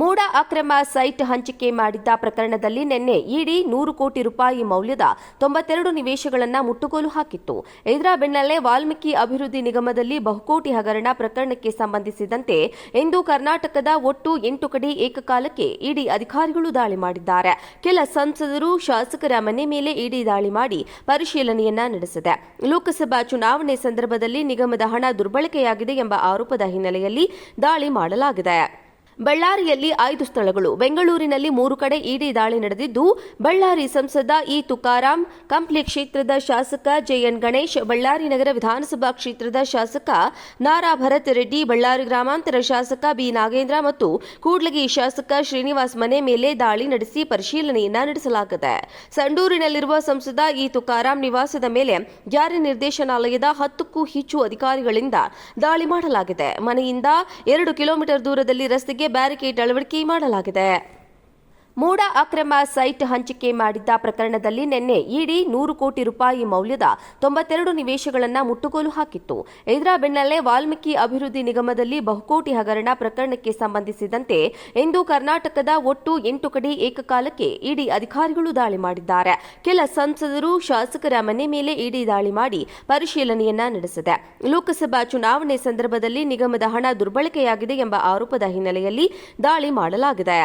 ಮೂಡ ಅಕ್ರಮ ಸೈಟ್ ಹಂಚಿಕೆ ಮಾಡಿದ್ದ ಪ್ರಕರಣದಲ್ಲಿ ನಿನ್ನೆ ಇಡಿ ನೂರು ಕೋಟಿ ರೂಪಾಯಿ ಮೌಲ್ಯದ ತೊಂಬತ್ತೆರಡು ನಿವೇಶಗಳನ್ನು ಮುಟ್ಟುಗೋಲು ಹಾಕಿತ್ತು. ಇದರ ಬೆನ್ನಲ್ಲೇ ವಾಲ್ಮೀಕಿ ಅಭಿವೃದ್ಧಿ ನಿಗಮದಲ್ಲಿ ಬಹುಕೋಟಿ ಹಗರಣ ಪ್ರಕರಣಕ್ಕೆ ಸಂಬಂಧಿಸಿದಂತೆ ಇಂದು ಕರ್ನಾಟಕದ ಒಟ್ಟು ಎಂಟು ಕಡೆ ಏಕಕಾಲಕ್ಕೆ ಇಡಿ ಅಧಿಕಾರಿಗಳು ದಾಳಿ ಮಾಡಿದ್ದಾರೆ. ಕೆಲ ಸಂಸದರು, ಶಾಸಕರ ಮನೆ ಮೇಲೆ ಇಡಿ ದಾಳಿ ಮಾಡಿ ಪರಿಶೀಲನೆಯನ್ನ ನಡೆಸಿದೆ. ಲೋಕಸಭಾ ಚುನಾವಣೆ ಸಂದರ್ಭದಲ್ಲಿ ನಿಗಮದ ಹಣ ದುರ್ಬಳಕೆಯಾಗಿದೆ ಎಂಬ ಆರೋಪದ ಹಿನ್ನೆಲೆಯಲ್ಲಿ ದಾಳಿ ಮಾಡಲಾಗಿದೆ. ಬಳ್ಳಾರಿಯಲ್ಲಿ ಐದು ಸ್ಥಳಗಳು. ಬೆಂಗಳೂರಿನಲ್ಲಿ ಮೂರು ಕಡೆ ಇಡಿ ದಾಳಿ ನಡೆದಿದ್ದು, ಬಳ್ಳಾರಿ ಸಂಸದ ಇ ತುಕಾರಾಂ, ಕಂಪ್ಲಿ ಕ್ಷೇತ್ರದ ಶಾಸಕ ಜೆಎನ್ ಗಣೇಶ್, ಬಳ್ಳಾರಿ ನಗರ ವಿಧಾನಸಭಾ ಕ್ಷೇತ್ರದ ಶಾಸಕ ನಾರಾ ಭರತ್ ರೆಡ್ಡಿ, ಬಳ್ಳಾರಿ ಗ್ರಾಮಾಂತರ ಶಾಸಕ ಬಿ ನಾಗೇಂದ್ರ ಮತ್ತು ಕೂಡ್ಲಗಿ ಶಾಸಕ ಶ್ರೀನಿವಾಸ್ ಮನೆ ಮೇಲೆ ದಾಳಿ ನಡೆಸಿ ಪರಿಶೀಲನೆಯನ್ನ ನಡೆಸಲಾಗಿದೆ. ಸಂಡೂರಿನಲ್ಲಿರುವ ಸಂಸದ ಇ ತುಕಾರಾಂ ನಿವಾಸದ ಮೇಲೆ ಜಾರಿ ನಿರ್ದೇಶನಾಲಯದ ಹತ್ತಕ್ಕೂ ಹೆಚ್ಚು ಅಧಿಕಾರಿಗಳಿಂದ ದಾಳಿ ಮಾಡಲಾಗಿದೆ. ಮನೆಯಿಂದ ಎರಡು ಕಿಲೋಮೀಟರ್ ದೂರದಲ್ಲಿ ರಸ್ತೆಗೆ ಬ್ಯಾರಿಕೇಡ್ ಅಳವಡಿಕೆ ಮಾಡಲಾಗಿದೆ. ಮೂಡ ಅಕ್ರಮ ಸೈಟ್ ಹಂಚಿಕೆ ಮಾಡಿದ್ದ ಪ್ರಕರಣದಲ್ಲಿ ನಿನ್ನೆ ಇಡಿ ನೂರು ಕೋಟಿ ರೂಪಾಯಿ ಮೌಲ್ಯದ ತೊಂಬತ್ತೆರಡು ನಿವೇಶಗಳನ್ನು ಮುಟ್ಟುಗೋಲು ಹಾಕಿತ್ತು. ಇದರ ಬೆನ್ನಲ್ಲೇ ವಾಲ್ಮೀಕಿ ಅಭಿವೃದ್ಧಿ ನಿಗಮದಲ್ಲಿ ಬಹುಕೋಟಿ ಹಗರಣ ಪ್ರಕರಣಕ್ಕೆ ಸಂಬಂಧಿಸಿದಂತೆ ಇಂದು ಕರ್ನಾಟಕದ ಒಟ್ಟು ಎಂಟು ಕಡೆ ಏಕಕಾಲಕ್ಕೆ ಇಡಿ ಅಧಿಕಾರಿಗಳು ದಾಳಿ ಮಾಡಿದ್ದಾರೆ. ಕೆಲ ಸಂಸದರು, ಶಾಸಕರ ಮನೆ ಮೇಲೆ ಇಡಿ ದಾಳಿ ಮಾಡಿ ಪರಿಶೀಲನೆಯನ್ನ ನಡೆಸಿದೆ. ಲೋಕಸಭಾ ಚುನಾವಣೆ ಸಂದರ್ಭದಲ್ಲಿ ನಿಗಮದ ಹಣ ದುರ್ಬಳಕೆಯಾಗಿದೆ ಎಂಬ ಆರೋಪದ ಹಿನ್ನೆಲೆಯಲ್ಲಿ ದಾಳಿ ಮಾಡಲಾಗಿದೆ.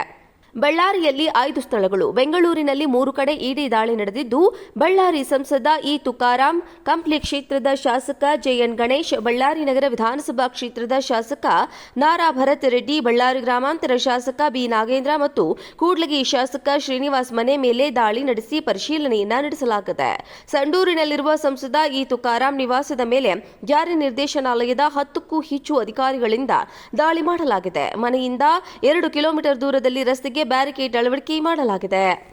ಬಳ್ಳಾರಿಯಲ್ಲಿ ಐದು ಸ್ಥಳಗಳು, ಬೆಂಗಳೂರಿನಲ್ಲಿ ಮೂರು ಕಡೆ ಇಡಿ ದಾಳಿ ನಡೆದಿದ್ದು, ಬಳ್ಳಾರಿ ಸಂಸದ ಇ ತುಕಾರಾಂ, ಕಂಪ್ಲಿ ಕ್ಷೇತ್ರದ ಶಾಸಕ ಜೆಎನ್ ಗಣೇಶ್, ಬಳ್ಳಾರಿ ನಗರ ವಿಧಾನಸಭಾ ಕ್ಷೇತ್ರದ ಶಾಸಕ ನಾರಾ ಭರತ್ ರೆಡ್ಡಿ, ಬಳ್ಳಾರಿ ಗ್ರಾಮಾಂತರ ಶಾಸಕ ಬಿ ನಾಗೇಂದ್ರ ಮತ್ತು ಕೂಡ್ಲಗಿ ಶಾಸಕ ಶ್ರೀನಿವಾಸ್ ಮನೆ ಮೇಲೆ ದಾಳಿ ನಡೆಸಿ ಪರಿಶೀಲನೆಯನ್ನ ನಡೆಸಲಾಗಿದೆ. ಸಂಡೂರಿನಲ್ಲಿರುವ ಸಂಸದ ಇ ತುಕಾರಾಂ ನಿವಾಸದ ಮೇಲೆ ಜಾರಿ ನಿರ್ದೇಶನಾಲಯದ ಹತ್ತಕ್ಕೂ ಹೆಚ್ಚು ಅಧಿಕಾರಿಗಳಿಂದ ದಾಳಿ ಮಾಡಲಾಗಿದೆ. ಮನೆಯಿಂದ ಎರಡು ಕಿಲೋಮೀಟರ್ ದೂರದಲ್ಲಿ ರಸ್ತೆಗೆ ಬ್ಯಾರಿಕೇಡ್ ಅಳವಡಿಕೆ ಮಾಡಲಾಗಿದೆ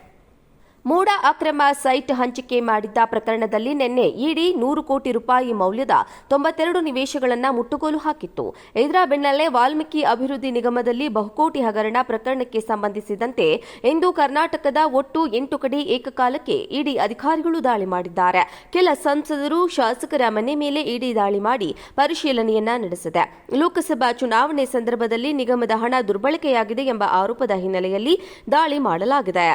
ಮೂಡ ಅಕ್ರಮ ಸೈಟ್ ಹಂಚಿಕೆ ಮಾಡಿದ್ದ ಪ್ರಕರಣದಲ್ಲಿ ನಿನ್ನೆ ಇಡಿ ನೂರು ಕೋಟಿ ರೂಪಾಯಿ ಮೌಲ್ಯದ ತೊಂಬತ್ತೆರಡು ನಿವೇಶಗಳನ್ನು ಮುಟ್ಟುಗೋಲು ಹಾಕಿತ್ತು. ಇದರ ಬೆನ್ನಲ್ಲೇ ವಾಲ್ಮೀಕಿ ಅಭಿವೃದ್ಧಿ ನಿಗಮದಲ್ಲಿ ಬಹುಕೋಟಿ ಹಗರಣ ಪ್ರಕರಣಕ್ಕೆ ಸಂಬಂಧಿಸಿದಂತೆ ಇಂದು ಕರ್ನಾಟಕದ ಒಟ್ಟು ಎಂಟು ಕಡೆ ಏಕಕಾಲಕ್ಕೆ ಇಡಿ ಅಧಿಕಾರಿಗಳು ದಾಳಿ ಮಾಡಿದ್ದಾರೆ. ಕೆಲ ಸಂಸದರು, ಶಾಸಕರ ಮನೆ ಮೇಲೆ ಇಡಿ ದಾಳಿ ಮಾಡಿ ಪರಿಶೀಲನೆಯನ್ನ ನಡೆಸಿದೆ. ಲೋಕಸಭಾ ಚುನಾವಣೆ ಸಂದರ್ಭದಲ್ಲಿ ನಿಗಮದ ಹಣ ದುರ್ಬಳಕೆಯಾಗಿದೆ ಎಂಬ ಆರೋಪದ ಹಿನ್ನೆಲೆಯಲ್ಲಿ ದಾಳಿ ಮಾಡಲಾಗಿದೆ.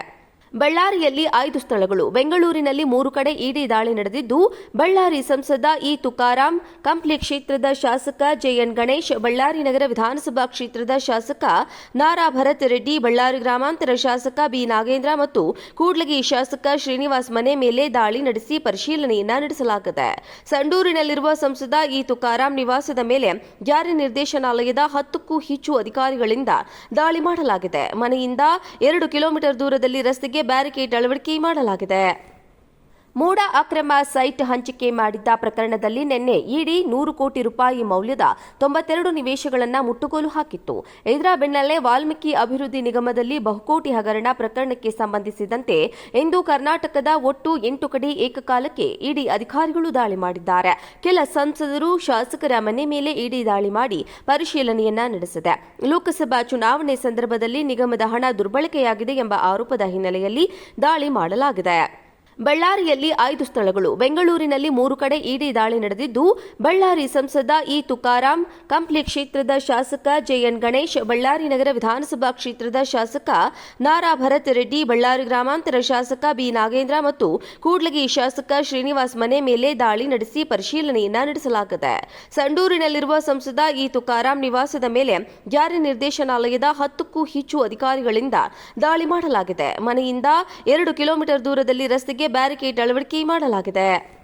ಬಳ್ಳಾರಿಯಲ್ಲಿ ಐದು ಸ್ಥಳಗಳು. ಬೆಂಗಳೂರಿನಲ್ಲಿ ಮೂರು ಕಡೆ ಇಡಿ ದಾಳಿ ನಡೆದಿದ್ದು, ಬಳ್ಳಾರಿ ಸಂಸದ ಇ ತುಕಾರಾಂ, ಕಂಪ್ಲಿ ಕ್ಷೇತ್ರದ ಶಾಸಕ ಜೆಎನ್ ಗಣೇಶ್, ಬಳ್ಳಾರಿ ನಗರ ವಿಧಾನಸಭಾ ಕ್ಷೇತ್ರದ ಶಾಸಕ ನಾರಾ ಭರತ್ ರೆಡ್ಡಿ, ಬಳ್ಳಾರಿ ಗ್ರಾಮಾಂತರ ಶಾಸಕ ಬಿ ನಾಗೇಂದ್ರ ಮತ್ತು ಕೂಡ್ಲಗಿ ಶಾಸಕ ಶ್ರೀನಿವಾಸ್ ಮನೆ ಮೇಲೆ ದಾಳಿ ನಡೆಸಿ ಪರಿಶೀಲನೆಯನ್ನ ನಡೆಸಲಾಗಿದೆ. ಸಂಡೂರಿನಲ್ಲಿರುವ ಸಂಸದ ಇ ತುಕಾರಾಂ ನಿವಾಸದ ಮೇಲೆ ಜಾರಿ ನಿರ್ದೇಶನಾಲಯದ ಹತ್ತಕ್ಕೂ ಹೆಚ್ಚು ಅಧಿಕಾರಿಗಳಿಂದ ದಾಳಿ ಮಾಡಲಾಗಿದೆ. ಮನೆಯಿಂದ ಎರಡು ಕಿಲೋಮೀಟರ್ ದೂರದಲ್ಲಿ ರಸ್ತೆಗೆ ಬ್ಯಾರಿಕೇಡ್ ಅಳವಡಿಕೆ ಮಾಡಲಾಗಿದೆ ಮೂಡ ಅಕ್ರಮ ಸೈಟ್ ಹಂಚಿಕೆ ಮಾಡಿದ್ದ ಪ್ರಕರಣದಲ್ಲಿ ನಿನ್ನೆ ಇಡಿ ನೂರು ಕೋಟಿ ರೂಪಾಯಿ ಮೌಲ್ಯದ ತೊಂಬತ್ತೆರಡು ನಿವೇಶಗಳನ್ನು ಮುಟ್ಟುಗೋಲು ಹಾಕಿತ್ತು. ಇದರ ಬೆನ್ನಲ್ಲೇ ವಾಲ್ಮೀಕಿ ಅಭಿವೃದ್ಧಿ ನಿಗಮದಲ್ಲಿ ಬಹುಕೋಟಿ ಹಗರಣ ಪ್ರಕರಣಕ್ಕೆ ಸಂಬಂಧಿಸಿದಂತೆ ಇಂದು ಕರ್ನಾಟಕದ ಒಟ್ಟು ಎಂಟು ಕಡೆ ಏಕಕಾಲಕ್ಕೆ ಇಡಿ ಅಧಿಕಾರಿಗಳು ದಾಳಿ ಮಾಡಿದ್ದಾರೆ. ಕೆಲ ಸಂಸದರು, ಶಾಸಕರ ಮನೆ ಮೇಲೆ ಇಡಿ ದಾಳಿ ಮಾಡಿ ಪರಿಶೀಲನೆಯನ್ನ ನಡೆಸಿದೆ. ಲೋಕಸಭಾ ಚುನಾವಣೆ ಸಂದರ್ಭದಲ್ಲಿ ನಿಗಮದ ಹಣ ದುರ್ಬಳಕೆಯಾಗಿದೆ ಎಂಬ ಆರೋಪದ ಹಿನ್ನೆಲೆಯಲ್ಲಿ ದಾಳಿ ಮಾಡಲಾಗಿದೆ. ಬಳ್ಳಾರಿಯಲ್ಲಿ ಐದು ಸ್ಥಳಗಳು. ಬೆಂಗಳೂರಿನಲ್ಲಿ ಮೂರು ಕಡೆ ಇಡಿ ದಾಳಿ ನಡೆದಿದ್ದು, ಬಳ್ಳಾರಿ ಸಂಸದ ಇ ತುಕಾರಾಂ, ಕಂಪ್ಲಿ ಕ್ಷೇತ್ರದ ಶಾಸಕ ಜೆಎನ್ ಗಣೇಶ್, ಬಳ್ಳಾರಿ ನಗರ ವಿಧಾನಸಭಾ ಕ್ಷೇತ್ರದ ಶಾಸಕ ನಾರಾ ಭರತ್ ರೆಡ್ಡಿ, ಬಳ್ಳಾರಿ ಗ್ರಾಮಾಂತರ ಶಾಸಕ ಬಿ ನಾಗೇಂದ್ರ ಮತ್ತು ಕೂಡ್ಲಗಿ ಶಾಸಕ ಶ್ರೀನಿವಾಸ್ ಮನೆ ಮೇಲೆ ದಾಳಿ ನಡೆಸಿ ಪರಿಶೀಲನೆಯನ್ನ ನಡೆಸಲಾಗಿದೆ. ಸಂಡೂರಿನಲ್ಲಿರುವ ಸಂಸದ ಇ ತುಕಾರಾಂ ನಿವಾಸದ ಮೇಲೆ ಜಾರಿ ನಿರ್ದೇಶನಾಲಯದ ಹತ್ತಕ್ಕೂ ಹೆಚ್ಚು ಅಧಿಕಾರಿಗಳಿಂದ ದಾಳಿ ಮಾಡಲಾಗಿದೆ. ಮನೆಯಿಂದ ಎರಡು ಕಿಲೋಮೀಟರ್ ದೂರದಲ್ಲಿ ರಸ್ತೆಗೆ ಬ್ಯಾರಿಕೇಡ್ ಅಳವಡಿಕೆ ಮಾಡಲಾಗಿದೆ